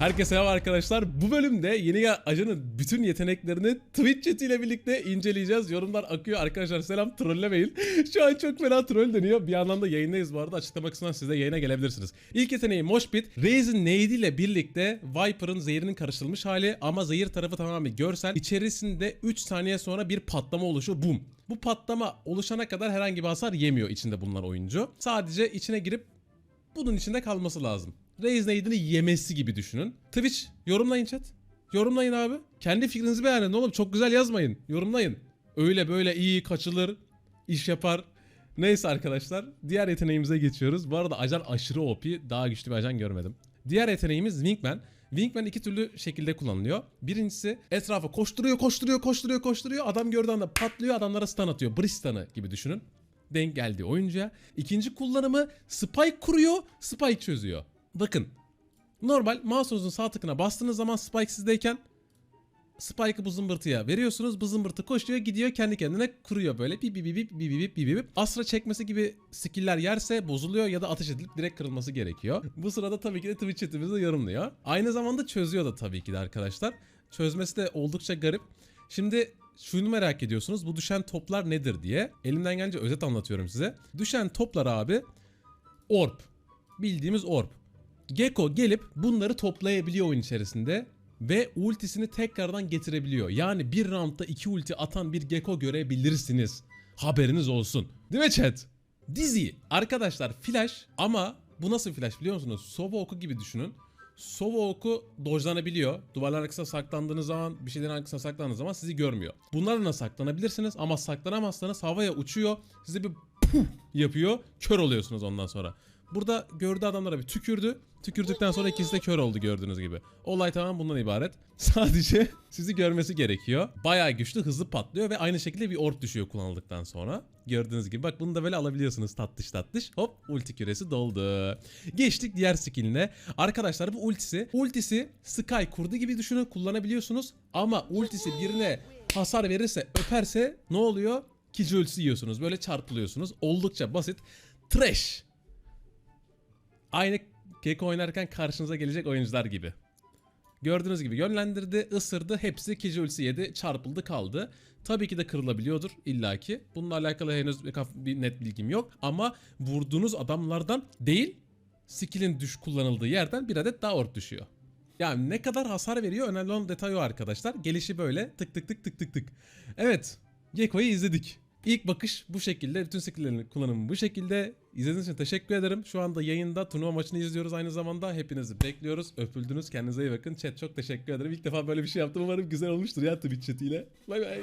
Herkese selam arkadaşlar. Bu bölümde yeni ajanın bütün yeteneklerini Twitch chat ile birlikte inceleyeceğiz. Yorumlar akıyor. Arkadaşlar selam trollemeyin. Şu an çok fena troll dönüyor. Bir yandan da yayındayız bu arada. Açıklama kısmından siz de yayına gelebilirsiniz. İlk yeteneği Moshpit. Raze'in nade ile birlikte Viper'ın zehirinin karıştırılmış hali ama zehir tarafı tamamen görsel. İçerisinde 3 saniye sonra bir patlama oluşuyor. Boom. Bu patlama oluşana kadar herhangi bir hasar yemiyor içinde bulunan oyuncu. Sadece içine girip bunun içinde kalması lazım. Raze Nade'ini yemesi gibi düşünün. Twitch yorumlayın chat. Yorumlayın abi. Kendi fikrinizi beğenin oğlum. Çok güzel yazmayın. Yorumlayın. Öyle böyle iyi kaçılır. iş yapar. Neyse arkadaşlar. Diğer yeteneğimize geçiyoruz. Bu arada ajan aşırı OP. Daha güçlü bir ajan görmedim. Diğer yeteneğimiz Wingman. Wingman iki türlü şekilde kullanılıyor. Birincisi etrafa koşturuyor, koşturuyor, koşturuyor, koşturuyor. Adam gördüğü anda patlıyor, adamlara stun atıyor. Breeze stun'ı gibi düşünün denk geldi oyuncuya. İkinci kullanımı spike kuruyor, spike çözüyor. Bakın. Normal mouse'unuzun sağ tıkına bastığınız zaman spike sizdeyken Spike'ı bu zımbırtıya veriyorsunuz. Bu zımbırtı koşuyor gidiyor kendi kendine kuruyor böyle. Bip bip bip bip bip bip bip bip. Astra çekmesi gibi skill'ler yerse bozuluyor ya da ateş edilip direkt kırılması gerekiyor. Bu sırada tabii ki de Twitch chatimizi yorumluyor. Aynı zamanda çözüyor da tabii ki de arkadaşlar. Çözmesi de oldukça garip. Şimdi şunu merak ediyorsunuz. Bu düşen toplar nedir diye. Elimden gelince özet anlatıyorum size. Düşen toplar abi orb. Bildiğimiz orb. Gecko gelip bunları toplayabiliyor oyun içerisinde ve ultisini tekrardan getirebiliyor. Yani bir roundda iki ulti atan bir Gecko görebilirsiniz. Haberiniz olsun. Değil mi chat? Dizi. Arkadaşlar flash ama bu nasıl flash biliyor musunuz? Sova oku gibi düşünün. Sova oku dojlanabiliyor. Duvarların arkasına saklandığınız zaman, bir şeylerin arkasına saklandığınız zaman sizi görmüyor. Bunlarla saklanabilirsiniz ama saklanamazsanız havaya uçuyor. Size bir puh yapıyor. Kör oluyorsunuz ondan sonra. Burada gördüğü adamlara bir tükürdü. Tükürdükten sonra ikisi de kör oldu gördüğünüz gibi. Olay tamamen bundan ibaret. Sadece sizi görmesi gerekiyor. Bayağı güçlü, hızlı patlıyor ve aynı şekilde bir orb düşüyor kullanıldıktan sonra. Gördüğünüz gibi bak bunu da böyle alabiliyorsunuz tatlış tatlış. Hop ulti küresi doldu. Geçtik diğer skilline. Arkadaşlar bu ultisi, ultisi Sky kurdu gibi düşünün kullanabiliyorsunuz. Ama ultisi birine hasar verirse, öperse ne oluyor? Kill ultisi yiyorsunuz. Böyle çarpılıyorsunuz. Oldukça basit. Trash. Aynı Keko oynarken karşınıza gelecek oyuncular gibi. Gördüğünüz gibi yönlendirdi, ısırdı, hepsi Kiji ultisi yedi, çarpıldı kaldı. Tabii ki de kırılabiliyordur illaki. Bununla alakalı henüz bir, net bilgim yok. Ama vurduğunuz adamlardan değil, skill'in düş kullanıldığı yerden bir adet daha ort düşüyor. Yani ne kadar hasar veriyor önemli olan detay o arkadaşlar. Gelişi böyle tık tık tık tık tık tık. Evet, Gekko'yu izledik. İlk bakış bu şekilde. Bütün skill'lerin kullanımı bu şekilde. İzlediğiniz için teşekkür ederim. Şu anda yayında turnuva maçını izliyoruz aynı zamanda. Hepinizi bekliyoruz. Öpüldünüz. Kendinize iyi bakın. Chat çok teşekkür ederim. İlk defa böyle bir şey yaptım. Umarım güzel olmuştur ya Twitch chatiyle. Bay bay.